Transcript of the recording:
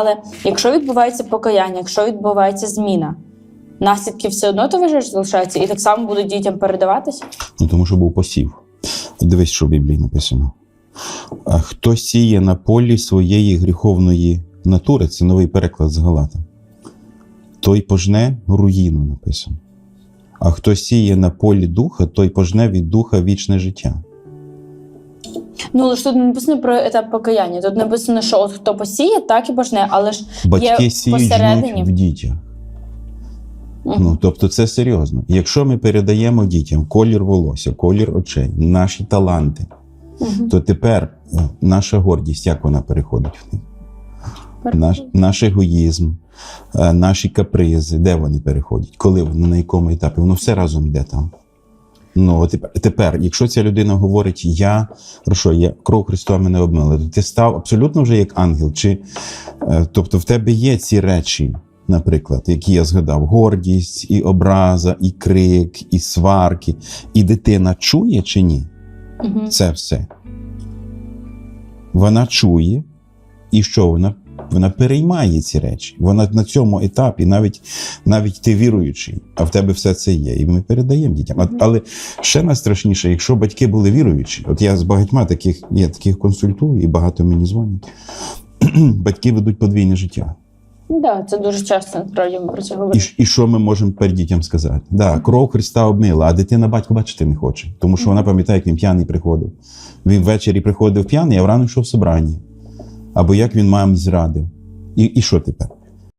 Але якщо відбувається покаяння, якщо відбувається зміна, наслідки все одно ти вважаєш залишаються і так само будуть дітям передаватися? Ну, тому що був посів. Дивись, що в Біблії написано. Хто сіє на полі своєї гріховної натури, це новий переклад з Галата. Той пожне руїну написано. А хто сіє на полі духа, той пожне від духа вічне життя. Ну, але ж тут не написано про етап покаяння. Тут написано, що от хто посіє, так і пожне, але ж Батьки є сіють посередині. жнуть в дітях. Ну, тобто це серйозно. Якщо ми передаємо дітям колір волосся, колір очей, наші таланти, то тепер наша гордість, як вона переходить в них? Наш, наш егоїзм, е, наші капризи, де вони переходять? Коли вони, на якому етапі? Воно все разом йде там. Ну, от тепер, тепер, якщо ця людина говорить, я хорошо, я кров Христова мене обмила, то ти став абсолютно вже як ангел. Чи, е, тобто в тебе є ці речі, наприклад, які я згадав: гордість, і образа, і крик, і сварки, і дитина чує чи ні? Мгм. Це все. Вона чує, і що вона? Вона переймає ці речі. Вона на цьому етапі, навіть, навіть ти віруючий, а в тебе все це є. І ми передаємо дітям. А, але ще найстрашніше, якщо батьки були віруючі, от я з багатьма таких, я таких консультую, і багато мені дзвонять. Батьки ведуть подвійне життя. Да, це дуже часто насправді ми про це І, говоримо. ж- і що ми можемо тепер дітям сказати? Да, кров Христа обмила, а дитина батько бачити не хоче, тому що вона пам'ятає, як він п'яний приходив. Він ввечері приходив п'яний, а вранці йшов в собранні. Або як він мам зрадив. І, і що тепер?